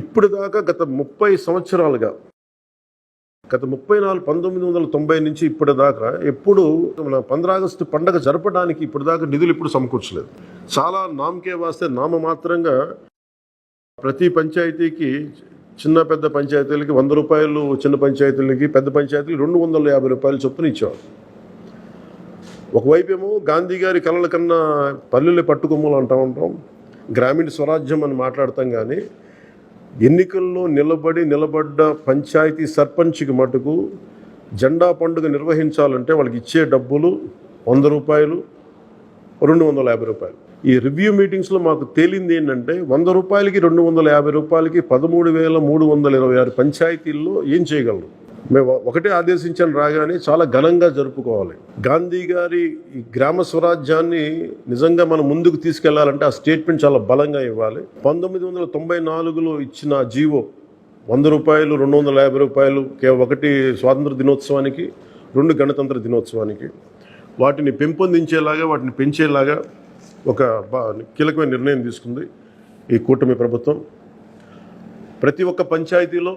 ఇప్పుడు దాకా గత ముప్పై సంవత్సరాలుగా గత ముప్పై నాలుగు పంతొమ్మిది వందల తొంభై నుంచి ఇప్పటి దాకా ఎప్పుడు మన పంద్రాగస్టు పండగ జరపడానికి ఇప్పుడు దాకా నిధులు ఇప్పుడు సమకూర్చలేదు. చాలా నామకే వాస్తే నామమాత్రంగా ప్రతి పంచాయతీకి చిన్న పెద్ద పంచాయతీలకి వంద రూపాయలు చిన్న పంచాయతీలకి పెద్ద పంచాయతీలకి రెండు వందల యాభై రూపాయలు చొప్పున ఇచ్చేవారు. ఒకవైపు ఏమో గాంధీ గారి కళల కన్నా పల్లెలు పట్టుకొమ్మలు అంటూ ఉంటాం గ్రామీణ స్వరాజ్యం అని మాట్లాడతాం కానీ ఎన్నికల్లో నిలబడి నిలబడ్డ పంచాయతీ సర్పంచ్కి మటుకు జెండా పండుగ నిర్వహించాలంటే వాళ్ళకి ఇచ్చే డబ్బులు వంద రూపాయలు రెండు వందల యాభై రూపాయలు. ఈ రివ్యూ మీటింగ్స్లో మాకు తేలింది ఏంటంటే వంద రూపాయలకి రెండు వందల యాభై రూపాయలకి పదమూడు వేల మూడు వందల ఇరవై ఆరు పంచాయతీల్లో ఏం చేయగలరు? మేము ఒకటే ఆదేశించాను రాగానే చాలా ఘనంగా జరుపుకోవాలి. గాంధీ గారి ఈ గ్రామ స్వరాజ్యాన్ని నిజంగా మనం ముందుకు తీసుకెళ్ళాలంటే ఆ స్టేట్మెంట్ చాలా బలంగా ఇవ్వాలి. పంతొమ్మిది వందల తొంభై నాలుగులో ఇచ్చిన జీవో వంద రూపాయలు రెండు వందల యాభై రూపాయలు ఒకటి స్వాతంత్ర దినోత్సవానికి రెండు గణతంత్ర దినోత్సవానికి. వాటిని పెంపొందించేలాగా వాటిని పెంచేలాగా ఒక బా- కీలకమైన నిర్ణయం తీసుకుంది ఈ కూటమి ప్రభుత్వం. ప్రతి ఒక్క పంచాయతీలో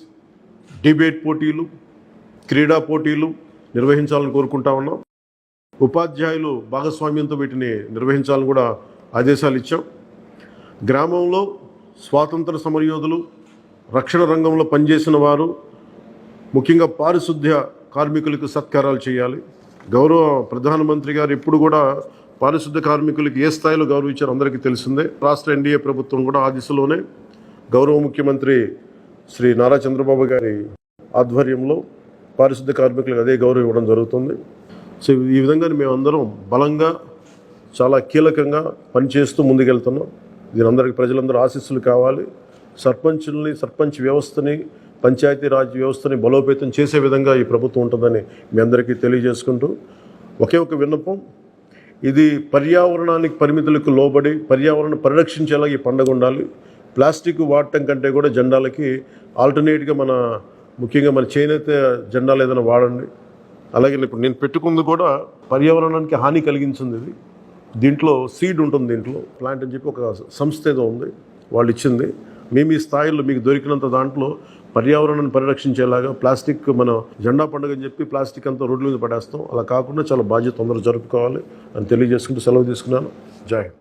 డిబేట్ పోటీలు క్రీడా పోటీలు నిర్వహించాలని కోరుకుంటా ఉన్నాం. ఉపాధ్యాయులు భాగస్వామ్యంతో వీటిని నిర్వహించాలని కూడా ఆదేశాలు ఇచ్చాం. గ్రామంలో స్వాతంత్ర సమరయోధులు రక్షణ రంగంలో పనిచేసిన వారు ముఖ్యంగా పారిశుద్ధ్య కార్మికులకు సత్కారాలు చేయాలి. గౌరవ ప్రధానమంత్రి గారు ఇప్పుడు కూడా పారిశుద్ధ కార్మికులకు ఏ స్థాయిలో గౌరవించారో అందరికీ తెలిసిందే. రాష్ట్ర ఎన్డీఏ ప్రభుత్వం కూడా ఆ దిశలోనే గౌరవ ముఖ్యమంత్రి శ్రీ నారా చంద్రబాబు గారి ఆధ్వర్యంలో పారిశుద్ధ్య కార్మికులకు అదే గౌరవం ఇవ్వడం జరుగుతుంది. సో ఈ విధంగా మేమందరం బలంగా చాలా కీలకంగా పనిచేస్తూ ముందుకెళ్తున్నాం. దీని అందరికీ ప్రజలందరూ ఆశీస్సులు కావాలి. సర్పంచుల్ని సర్పంచ్ వ్యవస్థని పంచాయతీరాజ్ వ్యవస్థని బలోపేతం చేసే విధంగా ఈ ప్రభుత్వం ఉంటుందని మీ అందరికీ తెలియజేసుకుంటూ ఒకే ఒక విన్నపం. ఇది పర్యావరణానికి పరిమితులకు లోబడి పర్యావరణం పరిరక్షించేలా ఈ పండుగ ఉండాలి. ప్లాస్టిక్ వాడటం కంటే కూడా జెండాలకి ఆల్టర్నేట్గా మన ముఖ్యంగా మన చేనేత జెండాలు ఏదైనా వాడండి. అలాగే ఇప్పుడు నేను పెట్టుకుంది కూడా పర్యావరణానికి హాని కలిగించింది ఇది. దీంట్లో సీడ్ ఉంటుంది దీంట్లో. ప్లాంట్ అని చెప్పి ఒక సంస్థ ఏదో ఉంది వాళ్ళు ఇచ్చింది. మేము ఈ స్థాయిలో మీకు దొరికినంత దాంట్లో పర్యావరణాన్ని పరిరక్షించేలాగా ప్లాస్టిక్ మన జెండా పండుగ అని చెప్పి ప్లాస్టిక్ అంతా రోడ్ల మీద పడేస్తాం. అలా కాకుండా చాలా బాధ్యత తొందరగా జరుపుకోవాలి అని తెలియజేసుకుంటూ సెలవు తీసుకున్నాను. జాయిన్